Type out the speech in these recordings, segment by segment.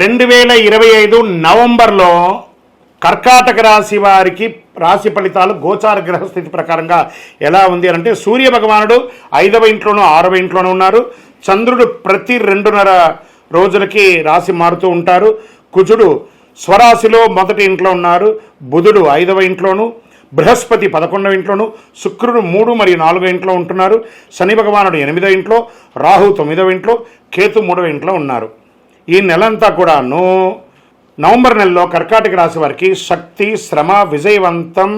రెండు వేల ఇరవై ఐదు నవంబర్లో కర్కాటక రాశి వారికి రాశి ఫలితాలు గోచార గ్రహస్థితి ప్రకారంగా ఎలా ఉంది అని అంటే సూర్య భగవానుడు ఐదవ ఇంట్లోనూ ఆరవ ఇంట్లోనూ ఉన్నారు. చంద్రుడు ప్రతి రెండున్నర రోజులకి రాశి మారుతూ ఉంటారు. కుజుడు స్వరాశిలో మొదటి ఇంట్లో ఉన్నారు. బుధుడు ఐదవ ఇంట్లోను బృహస్పతి పదకొండవ ఇంట్లోను శుక్రుడు మూడు మరియు నాలుగో ఇంట్లో ఉంటున్నారు. శని భగవానుడు ఎనిమిదో ఇంట్లో రాహు తొమ్మిదవ ఇంట్లో కేతు మూడవ ఇంట్లో ఉన్నారు. ఈ నెలంతా కూడాను నవంబర్ నెలలో కర్కాటక రాశి వారికి శక్తి శ్రమ విజయవంతం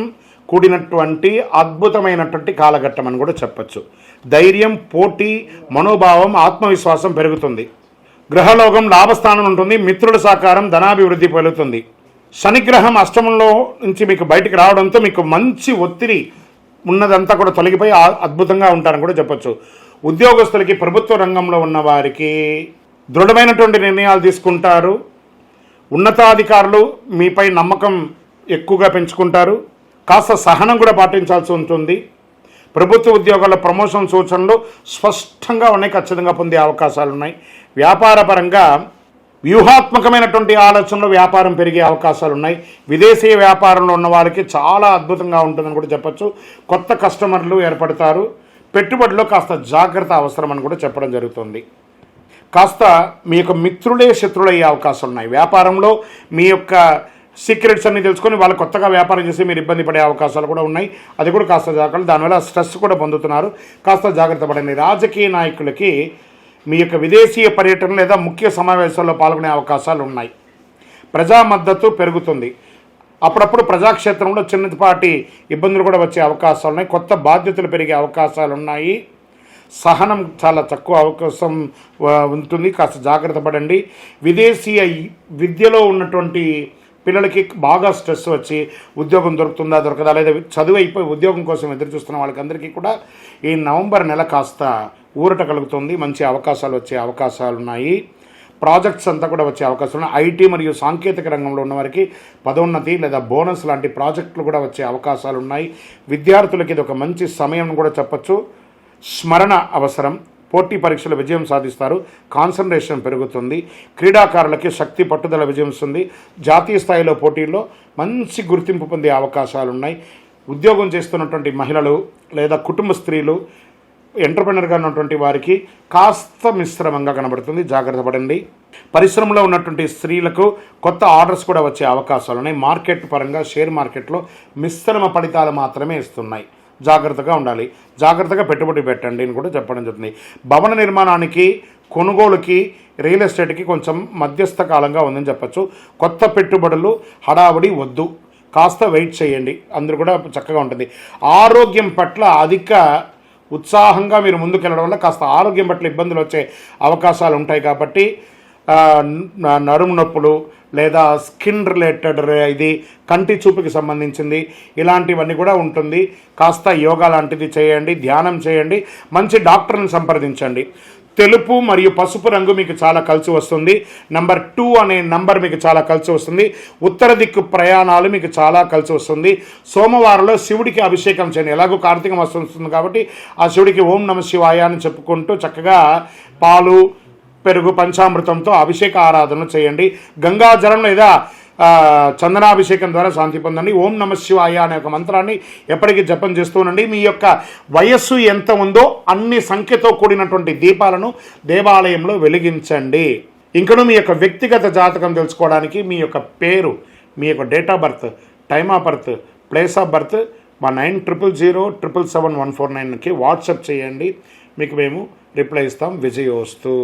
కూడినటువంటి అద్భుతమైనటువంటి కాలఘట్టం అని కూడా చెప్పచ్చు. ధైర్యం పోటీ మనోభావం ఆత్మవిశ్వాసం పెరుగుతుంది. గ్రహలోకం లాభస్థానం ఉంటుంది మిత్రుల సహకారం ధనాభివృద్ధి పెరుగుతుంది శనిగ్రహం అష్టమంలో నుంచి మీకు బయటికి రావడంతో మీకు మంచి ఒత్తిడి ఉన్నదంతా కూడా తొలగిపోయి అద్భుతంగా ఉంటారని కూడా చెప్పొచ్చు. ఉద్యోగస్తులకి ప్రభుత్వ రంగంలో ఉన్న వారికి దృఢమైనటువంటి నిర్ణయాలు తీసుకుంటారు. ఉన్నతాధికారులు మీపై నమ్మకం ఎక్కువగా పెంచుకుంటారు. కాస్త సహనం కూడా పాటించాల్సి ఉంటుంది. ప్రభుత్వ ఉద్యోగాల ప్రమోషన్ సూచనలు స్పష్టంగా ఉన్నాయి ఖచ్చితంగా పొందే అవకాశాలు ఉన్నాయి. వ్యాపారపరంగా వ్యూహాత్మకమైనటువంటి ఆలోచనలు వ్యాపారం పెరిగే అవకాశాలు ఉన్నాయి. విదేశీ వ్యాపారంలో ఉన్న వారికి చాలా అద్భుతంగా ఉంటుందని కూడా చెప్పచ్చు. కొత్త కస్టమర్లు ఏర్పడతారు. పెట్టుబడిలో కాస్త జాగ్రత్త అవసరం అని కూడా చెప్పడం జరుగుతుంది. కాస్త మీ యొక్క మిత్రులే శత్రులయ్యే అవకాశాలు ఉన్నాయి. వ్యాపారంలో మీ యొక్క సీక్రెట్స్ అన్ని తెలుసుకొని వాళ్ళు కొత్తగా వ్యాపారం చేసి మీరు ఇబ్బంది పడే అవకాశాలు కూడా ఉన్నాయి. అది కూడా కాస్త జాగ్రత్త దానివల్ల స్ట్రెస్ కూడా పొందుతున్నారు. కాస్త జాగ్రత్త పడండి. రాజకీయ నాయకులకి మీ యొక్క విదేశీయ పర్యటన లేదా ముఖ్య సమావేశాల్లో పాల్గొనే అవకాశాలు ఉన్నాయి. ప్రజా మద్దతు పెరుగుతుంది. అప్పుడప్పుడు ప్రజాక్షేత్రంలో చిన్నపాటి ఇబ్బందులు కూడా వచ్చే అవకాశాలు ఉన్నాయి. కొత్త బాధ్యతలు పెరిగే అవకాశాలు ఉన్నాయి. సహనం చాలా తక్కువ అవకాశం ఉంటుంది. కాస్త జాగ్రత్త పడండి. విదేశీ విద్యలో ఉన్నటువంటి పిల్లలకి బాగా స్ట్రెస్ వచ్చి ఉద్యోగం దొరుకుతుందా దొరకదా లేదా చదువు అయిపోయి ఉద్యోగం కోసం ఎదురు చూస్తున్న వాళ్ళకందరికీ కూడా ఈ నవంబర్ నెల కాస్త ఊరట కలుగుతుంది. మంచి అవకాశాలు వచ్చే అవకాశాలు ఉన్నాయి. ప్రాజెక్ట్స్ అంతా కూడా వచ్చే అవకాశం ఉన్నాయి. ఐటీ మరియు సాంకేతిక రంగంలో ఉన్న వారికి పదోన్నతి లేదా బోనస్ లాంటి ప్రాజెక్టులు కూడా వచ్చే అవకాశాలు ఉన్నాయి. విద్యార్థులకి ఇది ఒక మంచి సమయం కూడా చెప్పచ్చు. స్మరణ అవసరం. పోటీ పరీక్షల విజయం సాధిస్తారు. కాన్సన్ట్రేషన్ పెరుగుతుంది. క్రీడాకారులకి శక్తి పట్టుదల విజయం వస్తుంది జాతీయ స్థాయిలో పోటీల్లో మంచి గుర్తింపు పొందే అవకాశాలు ఉన్నాయి ఉద్యోగం చేస్తున్నటువంటి మహిళలు లేదా కుటుంబ స్త్రీలు ఎంటర్ప్రినర్గా ఉన్నటువంటి వారికి కాస్త మిశ్రమంగా కనబడుతుంది. జాగ్రత్త పడండి. పరిశ్రమలో ఉన్నటువంటి స్త్రీలకు కొత్త ఆర్డర్స్ కూడా వచ్చే అవకాశాలు ఉన్నాయి మార్కెట్ పరంగా షేర్ మార్కెట్లో మిశ్రమ ఫలితాలు మాత్రమే ఇస్తున్నాయి. జాగ్రత్తగా ఉండాలి. జాగ్రత్తగా పెట్టుబడి పెట్టండి అని కూడా చెప్పడం జరుగుతుంది. భవన నిర్మాణానికి కొనుగోలుకి రియల్ ఎస్టేట్కి కొంచెం మధ్యస్థ కాలంగా ఉందని చెప్పచ్చు. కొత్త పెట్టుబడులు హడావుడి వద్దు. కాస్త వెయిట్ చేయండి. అందరూ కూడా చక్కగా ఉంటుంది. ఆరోగ్యం పట్ల అధిక ఉత్సాహంగా మీరు ముందుకెళ్ళడం వల్ల కాస్త ఆరోగ్యం పట్ల ఇబ్బందులు వచ్చే అవకాశాలు ఉంటాయి కాబట్టి నడుము నొప్పులు లేదా స్కిన్ రిలేటెడ్ ఇది కంటి చూపుకి సంబంధించింది ఇలాంటివన్నీ కూడా ఉంటుంది. కాస్త యోగా లాంటిది చేయండి ధ్యానం చేయండి మంచి డాక్టర్ని సంప్రదించండి. తెలుపు మరియు పసుపు రంగు మీకు చాలా కలిసి వస్తుంది. నంబర్ టూ అనే నంబర్ మీకు చాలా కలిసి వస్తుంది. ఉత్తర దిక్కు ప్రయాణాలు మీకు చాలా కలిసి వస్తుంది. సోమవారంలో శివుడికి అభిషేకం చేయండి. ఎలాగో కార్తీక మాసం వస్తుంది కాబట్టి ఆ శివుడికి ఓం నమ శివాయ అని చెప్పుకుంటూ చక్కగా పాలు పెరుగు పంచామృతంతో అభిషేక ఆరాధన చేయండి గంగాజలం లేదా చందనాభిషేకం ద్వారా శాంతి పొందండి. ఓం నమ శివాయ అనే ఒక మంత్రాన్ని ఎప్పటికీ జపం చేస్తూ ఉండండి. మీ యొక్క వయస్సు ఎంత ఉందో అన్ని సంఖ్యతో కూడినటువంటి దీపాలను దేవాలయంలో వెలిగించండి. ఇంకను మీ యొక్క వ్యక్తిగత జాతకం తెలుసుకోవడానికి మీ యొక్క పేరు మీ యొక్క date of birth time of birth place of birth మా nine triple zero triple seven one four నైన్కి వాట్సాప్ చేయండి. మీకు మేము రిప్లై ఇస్తాం. విజయోస్తు.